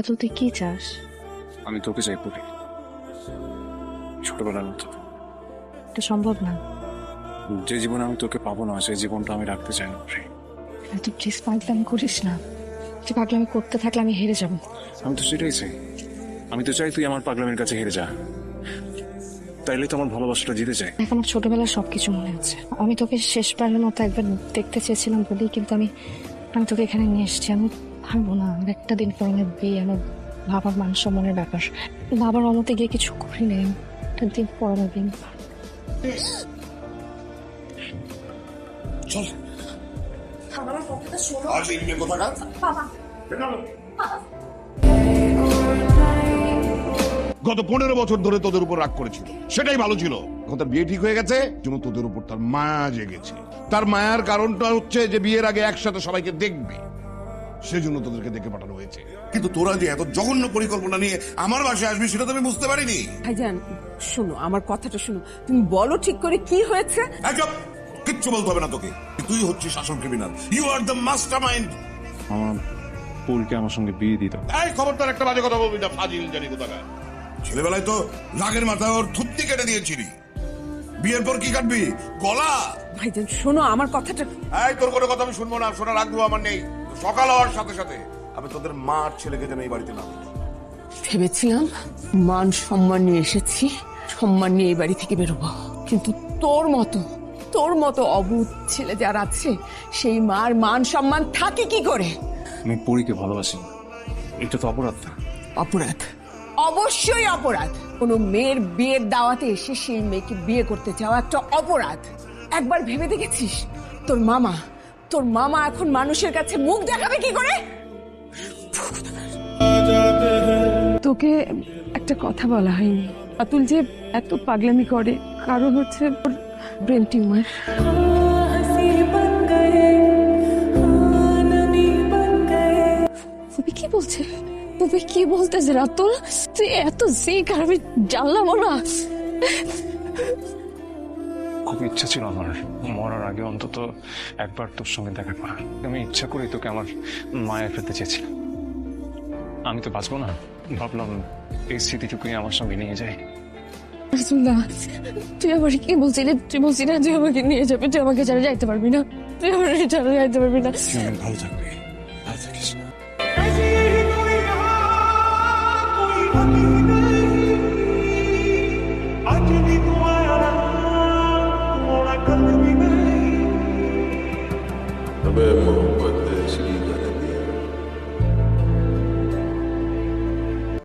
রাতুল তুই কি চাস? আমি তোকে চাই পড়ি ছোটবেলার মতো। এটা সম্ভব না। যে জীবনে আমি তোকে পাবো না সেই জীবনটা আমি রাখতে চাই না তুই প্লিজ পাগলামি করিস না। তুই পাগলামি করতে থাকলে আমি হেরে যাব। আমি তো সেটাই চাই। আমি তো চাই তুই আমার পাগলামের কাছে হেরে যা। তাইলে তো আমার ভালোবাসাটা জিতে যায়। এখন আমার ছোটবেলার সবকিছু মনে আছে। আমি তোকে শেষবারের মতো একবার দেখতে চেয়েছিলাম বলি কিন্তু আমি আমি তোকে এখানে নিয়ে এসেছি। আমি পারব না আমার একটা দিন পর আমার বিয়ে আমার বাবার মান সম্মানের ব্যাপার। বাবার অমতে গিয়ে কিছু করি নেই একটা দিন পর আমার বিয়ে চল। আর গত পনেরো বছর ধরে তোদের উপর রাগ করেছিল। সেটাই ভালো ছিল। এখন তার বিয়ে ঠিক হয়ে গেছে জন্য তোদের উপর তার মায়া জেগেছে। তার মায়ার কারণটা হচ্ছে যে বিয়ের আগে একসাথে সবাইকে দেখবে। সেজন্য তোদেরকে দেখে পাঠানো হয়েছে। কিন্তু তোরা যে এত জঘন্য পরিকল্পনা নিয়ে আমার বাসায় আসবি সেটা তো আমি বুঝতে পারিনি। ভাইজান শোনো আমার কথাটা শোনো। তুমি বলো ঠিক করে কি হয়েছে? কিচ্ছু বলতে হবে না তোকে। তুই হচ্ছিস শাসন criminal you are the mastermind আমার পুলকে আমার সঙ্গে বিয়ে দিত এই খবরদার একটা বাজে কথা বলবি না ফাজিল জানি কোথাকার। ছেলেবেলায় তো রাগের মাথায় ওর থুত্তি কেটে দিয়েছিলি। বিয়ের পর কি কাটবি? গলা! ভাইজান শোনো আমার কথাটা এই তোর কোনো কথা আমি শুনব না শোনার আগ্রহ আমার নেই। সকাল হওয়ার সাথে সাথে আমি তোদের মা আর ছেলেকে যেন এই বাড়িতে না ভেবেছিলাম মান সম্মান নিয়ে এসেছি সম্মান নিয়ে এই বাড়ি থেকে বেরোবো। কিন্তু তোর মতো তোর মতো অবুধ ছেলে যারা আছে সেই মার মান সম্মান থাকে কি করে? আমি পুরীকে ভালোবাসি। না এটা তো অপরাধ না। অপরাধ। অবশ্যই অপরাধ। কোনো মেয়ের বিয়ের দাওয়াতে এসে সেই মেয়েকে বিয়ে করতে চাওয়া একটা অপরাধ। একবার ভেবে দেখেছিস? তোর মামা তোর মামা এখন মানুষের কাছে মুখ দেখাবে কি করে? তোকে একটা কথা বলা হয়নি। আতুল যে এত পাগলামি করে কারণ হচ্ছে ওর ব্রেন টিউমার তুমি কি বলছে? তুমি কি বলতেছে রাতুল তুই এত জিক আর আমি জানলাম না। ইচ্ছা ছিল আমার মরার আগে অন্তত একবার তোর সঙ্গে দেখা করা আমি ইচ্ছা করি তোকে আমার মায়ের ফেলতে চেয়েছিলাম। আমি তো বাঁচবো না। ভাবলাম এই স্মৃতিটুকুই আমার সঙ্গে নিয়ে যাই। তুই আবার কি বলছিলি? তুই বলছি না তুই আমাকে নিয়ে যাবে? তুই আমাকে ছাড়া যাইতে পারবি না। তুই আমার ছাড়া যাইতে পারবি না। ভালো থাকবি। ভালো থাকিস। ऐसी Também.